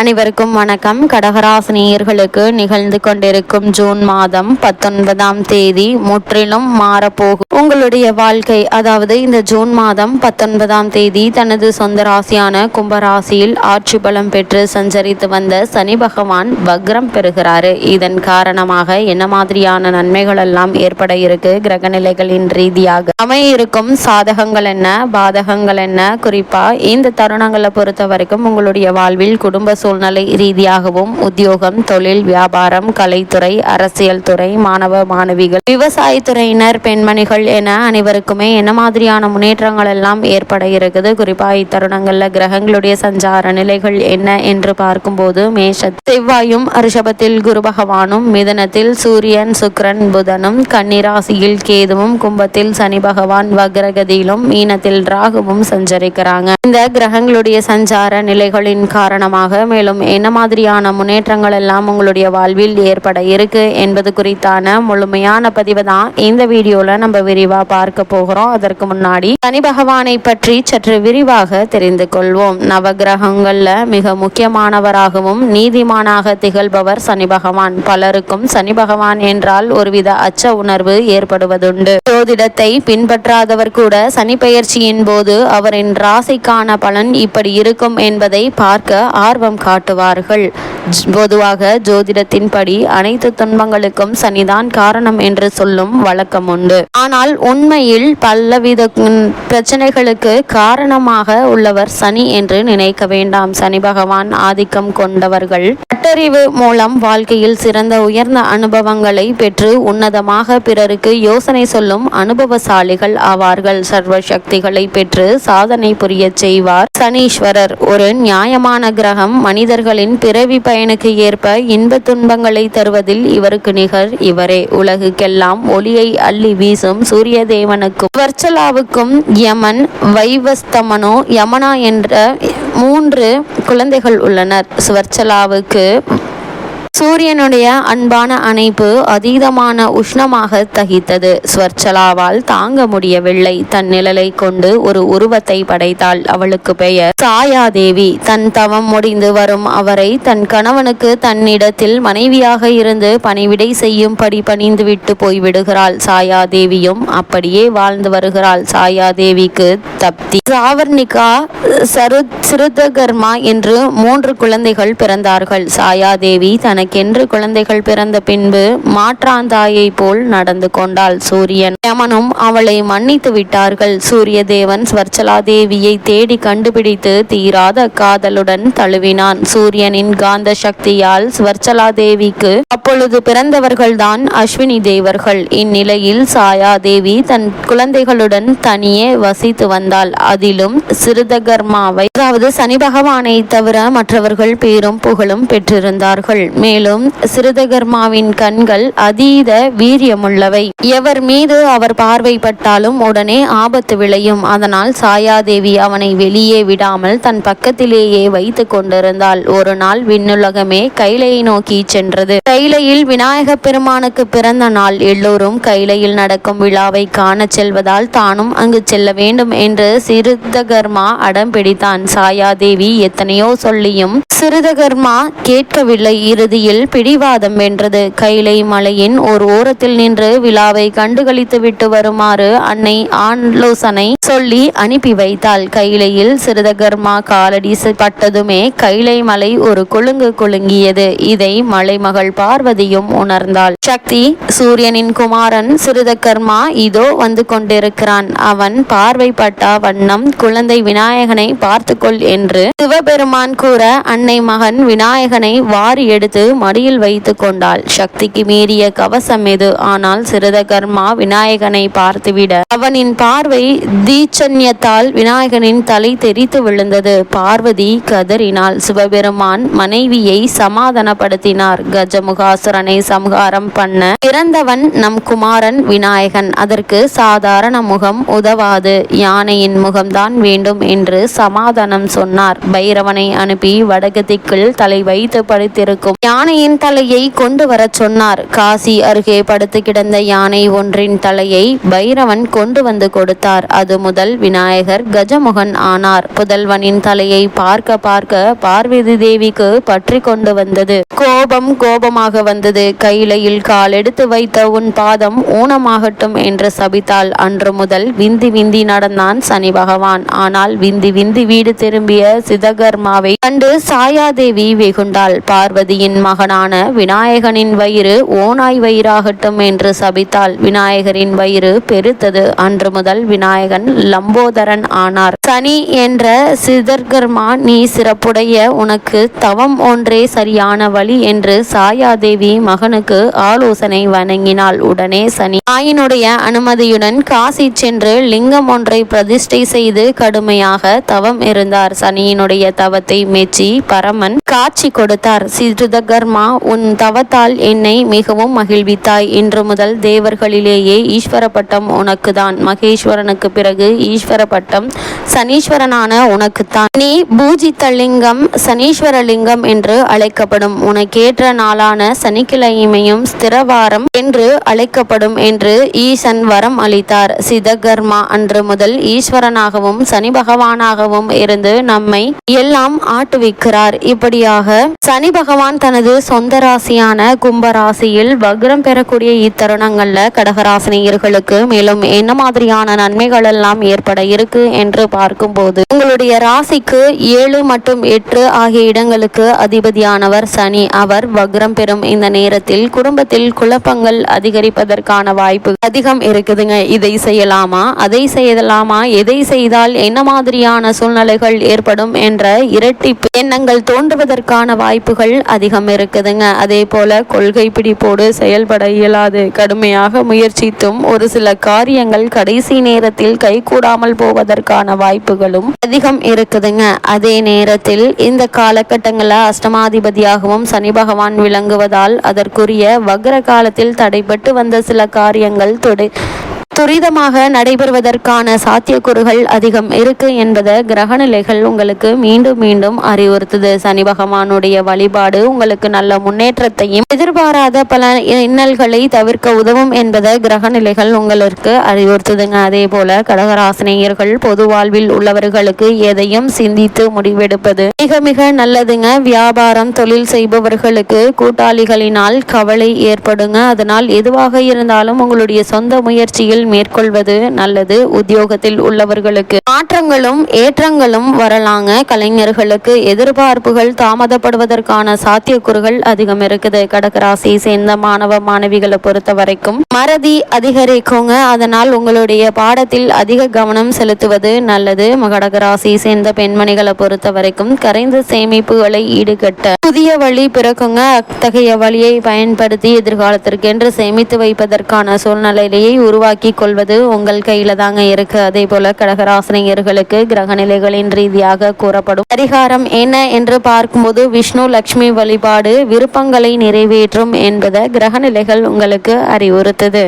அனைவருக்கும் வணக்கம். கடகராசினியர்களுக்கு நிகழ்ந்து கொண்டிருக்கும் ஜூன் மாதம் பத்தொன்பதாம் தேதி முற்றிலும் மாறப்போகும். உங்களுடைய வாழ்க்கை அதாவது இந்த ஜூன் மாதம் பத்தொன்பதாம் தேதி தனது சொந்த ராசியான கும்பராசியில் ஆட்சி பலம் பெற்று சஞ்சரித்து வந்த சனி பகவான் வக்ரம் பெறுகிறாரு. இதன் காரணமாக என்ன மாதிரியான நன்மைகள் எல்லாம் ஏற்பட இருக்கு? கிரகநிலைகளின் ரீதியாக அமைய இருக்கும் சாதகங்கள் என்ன? பாதகங்கள் என்ன? குறிப்பா இந்த தருணங்களை பொறுத்த வரைக்கும் உங்களுடைய வாழ்வில் குடும்ப சூழ்நிலை ரீதியாகவும் உத்தியோகம் தொழில் வியாபாரம் கலைத்துறை அரசியல் துறை மாணவ மாணவிகள் விவசாயத்துறையினர் பெண்மணிகள் என அனைவருக்குமே என்ன மாதிரியான முன்னேற்றங்கள் எல்லாம் ஏற்பட இருக்குது? குறிப்பாக இத்தருணங்களில் கிரகங்களுடைய சஞ்சார நிலைகள் என்ன என்று பார்க்கும்போது மேஷ செவ்வாயும் ரிஷபத்தில் குரு பகவானும் மிதனத்தில் சூரியன் சுக்ரன் புதனும் கன்னிராசியில் கேதுவும் கும்பத்தில் சனி பகவான் வக்ரகதியிலும் மீனத்தில் ராகுவும் சஞ்சரிக்கிறாங்க. இந்த கிரகங்களுடைய சஞ்சார நிலைகளின் காரணமாக மேலும் என்ன மாதிரியான முன்னேற்றங்கள் எல்லாம் உங்களுடைய வாழ்வில் ஏற்பட இருக்கு என்பது குறித்தான முழுமையான பதிவு தான் இந்த வீடியோல நம்ம விரிவா பார்க்க போகிறோம். அதற்கு முன்னாடி சனி பகவானை பற்றி சற்று விரிவாக தெரிந்து கொள்வோம். நவகிரகங்கள்ல மிக முக்கியமானவராகவும் நீதிமானாக திகழ்பவர் சனி பகவான். பலருக்கும் சனி பகவான் என்றால் ஒருவித அச்ச உணர்வு ஏற்படுவதுண்டு. ஜோதிடத்தை பின்பற்றாதவர் கூட சனி பயிற்சியின் போது அவரின் ராசிக்கான பலன் இப்படி இருக்கும் என்பதை பார்க்க ஆர்வம் காட்டுவார்கள். பொதுவாக ஜோதிடத்தின்படி அனைத்து துன்பங்களுக்கும் சனிதான் காரணம் என்று சொல்லும் வழக்கம் உண்டு. ஆனால் உண்மையில் பலவித பிரச்சனைகளுக்கு காரணமாக உள்ளவர் சனி என்று நினைக்க வேண்டாம். சனி பகவான் ஆதிக்கம் கொண்டவர்கள். பட்டறிவு மூலம் வாழ்க்கையில் சிறந்த உயர்ந்த அனுபவங்களை பெற்று உன்னதமாக பிறருக்கு யோசனை சொல்லும் அனுபவசாலிகள் ஆவார்கள். சர்வ சக்திகளை பெற்று சாதனை புரிய செய்வார் சனீஸ்வரர். ஒரு நியாயமான கிரகம் மனிதர்களின் பிறவி பயனுக்கு ஏற்ப இன்ப துன்பங்களை தருவதில் இவருக்கு நிகர் இவரே. உலகுக்கெல்லாம் ஒளியை அள்ளி வீசும் சூரிய தேவனுக்கும் வர்ச்சலாவுக்கும் யமன் வைவஸ்தமனோ யமனா என்ற மூன்று குழந்தைகள் உள்ளனர். சுவர்ச்சலாவுக்கு சூரியனுடைய அன்பான அணைப்பு அதீதமான உஷ்ணமாக தகித்தது. ஸ்வர்ச்சலாவால் தாங்க முடியவில்லை. தன் நிழலை கொண்டு ஒரு உருவத்தை படைத்தாள். அவளுக்கு பெயர் சாயாதேவி. தன் தவம் முடிந்து வரும் அவரை தன் கணவனுக்கு தன்னிடத்தில் மனைவியாக இருந்து பணிவிடை செய்யும்படி பணிந்துவிட்டு போய்விடுகிறாள். சாயாதேவியும் அப்படியே வாழ்ந்து வருகிறாள். சாயாதேவிக்கு தப்தி. சாவர்ணிகா சரு சிறுதகர்மா என்று மூன்று குழந்தைகள் பிறந்தார்கள். சாயாதேவி தனக்கு தனக்கென்று குழந்தைகள் பிறந்த பின்பு மாற்றாந்தாயை போல் நடந்து கொண்டாள் சூரியன். யமனும் அவளை மன்னித்து விட்டார்கள். சூரிய தேவன் ஸ்வர்ச்சலா தேவியை தேடி கண்டுபிடித்து தீராத காதலுடன் தழுவினான். சூரியனின் காந்த சக்தியால் ஸ்வர்ச்சலா தேவிக்கு அப்பொழுது பிறந்தவர்கள்தான் அஸ்வினி தேவர்கள். இந்நிலையில் சாயா தேவி தன் குழந்தைகளுடன் தனியே வசித்து வந்தாள். அதிலும் சிறுதகர்மாவை அதாவது சனி பகவானை தவிர மற்றவர்கள் பேரும் புகழும் பெற்றிருந்தார்கள். மேலும் மேலும் சிறுதகர்மாவின் கண்கள் அதீத வீரியமுள்ளவை. எவர் மீது அவர் பார்வைப்பட்டாலும் உடனே ஆபத்து விளையும். அதனால் சாயாதேவி அவனை வெளியே விடாமல் தன் பக்கத்திலேயே வைத்து கொண்டிருந்தாள். ஒரு நாள் விண்ணுலகமே கைலையை நோக்கி சென்றது. கைலையில் விநாயக பெருமானுக்கு பிறந்த நாள். எல்லோரும் கைலையில் நடக்கும் விழாவை காண செல்வதால் தானும் அங்கு செல்ல வேண்டும் என்று சிறுதகர்மா அடம் பிடித்தான். சாயாதேவி எத்தனையோ சொல்லியும் சிறுதகர்மா கேட்கவில்லை. இறுதியில் பிடிவாதம் வென்றது. கைலை மலையின் ஒரு ஓரத்தில் நின்று விழாவை கண்டுகளித்து விட்டு வருமாறு அன்னை ஆலோசனை சொல்லி அனுப்பி வைத்தாள். கைலையில் சிறுதகர்மா காலடி பட்டதுமே கைலை மலை ஒரு கொழுங்கு குலுங்கியது. இதை மலைமகள் பார்வதியும் உணர்ந்தாள். சக்தி சூரியனின் குமாரன் சிறுதகர்மா இதோ வந்து கொண்டிருக்கிறான். அவன் பார்வைப்பட்ட வண்ணம் குழந்தை விநாயகனை பார்த்துக்கொள் என்று சிவபெருமான் கூற அன்னை மகன் விநாயகனை வாரி எடுத்து மடியில் வைத்து கொண்டாள். சக்திக்கு மீறிய கவசம் எது? ஆனால் சிறுதகர்மா விநாயகனை பார்த்துவிட. அவனின் பார்வை தீச்சன்யத்தால் விநாயகனின் தலை தெரித்து விழுந்தது. பார்வதி கதறினாள். சிவபெருமான் மனைவியை சமாதானப்படுத்தினார். கஜமுகாசுரனை சம்ஹாரம் பண்ண பிறந்தவன் நம் குமாரன் விநாயகன். அதற்கு சாதாரண முகம் உதவாது. யானையின் முகம்தான் வேண்டும் என்று சமாதானம் சொன்னார். பைரவனை அனுப்பி வடகதிக்குள் தலை வைத்து படுத்திருக்கும் யானையின் தலையை கொண்டு வரச் சொன்னார். காசி அருகே படுத்து கிடந்த யானை ஒன்றின் தலையை பைரவன் கொண்டு வந்து கொடுத்தார். அது முதல் விநாயகர் கஜமுகன் ஆனார். புதல்வனின் தலையை பார்க்க பார்க்க பார்வதி தேவிக்கு பற்றி கொண்டு வந்தது. கோபம் கோபமாக வந்தது. கையிலையில் கால் எடுத்து வைத்த உன் பாதம் ஊனமாகட்டும் என்று சபித்தாள். அன்று முதல் விந்தி விந்தி நடந்தான் சனி பகவான். ஆனால் விந்தி விந்தி வீடு திரும்பிய சிதகர்மாவை கண்டு சாயாதேவி வெகுண்டாள். பார்வதியின் மகனான விநாயகனின் வயிறு ஓனாய் வயிறாகட்டும் என்று சபித்தாள் விநாயகரின் வயிறு பெருத்தது. அன்று முதல் விநாயகன் லம்போதரன் ஆனார். சனி என்ற சிதர்கர்மா நீ சிறப்புடைய உனக்கு தவம் ஒன்றே சரியான வழி என்று சாயாதேவி மகனுக்கு ஆலோசனை வணங்கினாள். உடனே சனி தாயினுடைய அனுமதியுடன் காசி சென்று லிங்கம் ஒன்றை பிரதிஷ்டை செய்து கடுமையாக தவம் இருந்தார். சனியினுடைய தவத்தை மெச்சி பரமன் காட்சி கொடுத்தார். சுதர்மா உன் தவத்தால் என்னை மிகவும் மகிழ்வித்தாய். இன்று முதல் தேவர்களிலேயே ஈஸ்வர பட்டம் உனக்குதான். மகேஸ்வரனுக்கு பிறகு ஈஸ்வர பட்டம் சனீஸ்வரனான உனக்குத்தான். நீ பூஜித்தலிங்கம் சனீஸ்வரலிங்கம் என்று அழைக்கப்படும். உனக்கேற்ற நாளான சனிக்கிழமையும் ஸ்திரவாரம் என்று அழைக்கப்படும் என்று ஈசன் வரம் அளித்தார். சிதகர்மா அன்று முதல் ஈஸ்வரனாகவும் சனி பகவானாகவும் இருந்து நம்மை எல்லாம் ஆட்டுவிக்கிறார். இப்படியாக சனி பகவான் தனது சொந்த ராசியான கும்பராசியில் வக்ரம் பெறக்கூடிய இத்தருணங்களில் கடகராசினியர்களுக்கு மேலும் என்ன மாதிரியான நன்மைகள் எல்லாம் ஏற்பட இருக்கு என்று பார்க்கும்போது உங்களுடைய ராசிக்கு ஏழு மற்றும் எட்டு ஆகிய இடங்களுக்கு அதிபதியானவர் சனி. அவர் வக்ரம் பெறும் இந்த நேரத்தில் குடும்பத்தில் குழப்பங்கள் அதிகரிப்பதற்கான வாய்ப்பு அதிகம் இருக்குதுங்க. இதை செய்யலாமா? அதை செய்யலாமா? எதை செய்தால் என்ன மாதிரியான சூழ்நிலைகள் ஏற்படும் என்ற இரட்டிப்பு எண்ணங்கள் தோன்றுவதற்கான வாய்ப்புகள் அதிகம் இருக்குதுங்க. அதே போல கொள்கை பிடிப்போடு செயல்பட இயலாது. கடுமையாக முயற்சித்தும் ஒரு சில காரியங்கள் கடைசி நேரத்தில் கைகூடாமல் போவதற்கான வாய்ப்புகளும் அதிகம் இருக்குதுங்க. அதே நேரத்தில் இந்த காலகட்டங்களில் அஷ்டமாதிபதியாகவும் சனி பகவான் விளங்குவதால் அதற்குரிய வக்ர காலத்தில் தடைபட்டு வந்த சில காரியங்கள் தொடை துரிதமாக நடைபெறுவதற்கான சாத்தியக்கூறுகள் அதிகம் இருக்கு என்பதை கிரகநிலைகள் உங்களுக்கு மீண்டும் மீண்டும் அறிவுறுத்துது. சனி பகவானுடைய வழிபாடு உங்களுக்கு நல்ல முன்னேற்றத்தையும் எதிர்பாராத பல இன்னல்களை தவிர்க்க உதவும் என்பதை கிரகநிலைகள் உங்களுக்கு அறிவுறுத்துதுங்க. அதே போல கடகராசினியர்கள் பொது வாழ்வில் உள்ளவர்களுக்கு எதையும் சிந்தித்து முடிவெடுப்பது மிக மிக நல்லதுங்க. வியாபாரம் தொழில் செய்பவர்களுக்கு கூட்டாளிகளினால் கவலை ஏற்படுங்க. அதனால் எதுவாக இருந்தாலும் உங்களுடைய சொந்த முயற்சியில் மேற்கொள்வது நல்லது உத்தியோகத்தில் உள்ளவர்களுக்கு. மாற்றங்களும் ஏற்றங்களும் வரலாங்க. கலைஞர்களுக்கு எதிர்பார்ப்புகள் தாமதப்படுவதற்கான சாத்தியக்கூறுகள் அதிகம் இருக்குது. கடகராசி சேர்ந்த மாணவ மாணவிகளை பொறுத்த வரைக்கும் மறதி அதிகரிக்குங்க. அதனால் உங்களுடைய பாடத்தில் அதிக கவனம் செலுத்துவது நல்லது. கடகராசி சேர்ந்த பெண்மணிகளை பொறுத்த வரைக்கும் கரைந்த சேமிப்புகளை ஈடுகட்ட புதிய வழி பிறக்குங்க. அத்தகைய வழியை பயன்படுத்தி எதிர்காலத்திற்கென்று சேமித்து வைப்பதற்கான சூழ்நிலையை உருவாக்கி கொள்வது உங்கள் கையில தாங்க இருக்கு. அதே போல கடகராசினியர்களுக்கு கிரகநிலைகளின் ரீதியாக கூறப்படும் பரிகாரம் என்ன என்று பார்க்கும்போது விஷ்ணு லக்ஷ்மி வழிபாடு விருப்பங்களை நிறைவேற்றும் என்பதை கிரகநிலைகள் உங்களுக்கு அறிவுறுத்துது.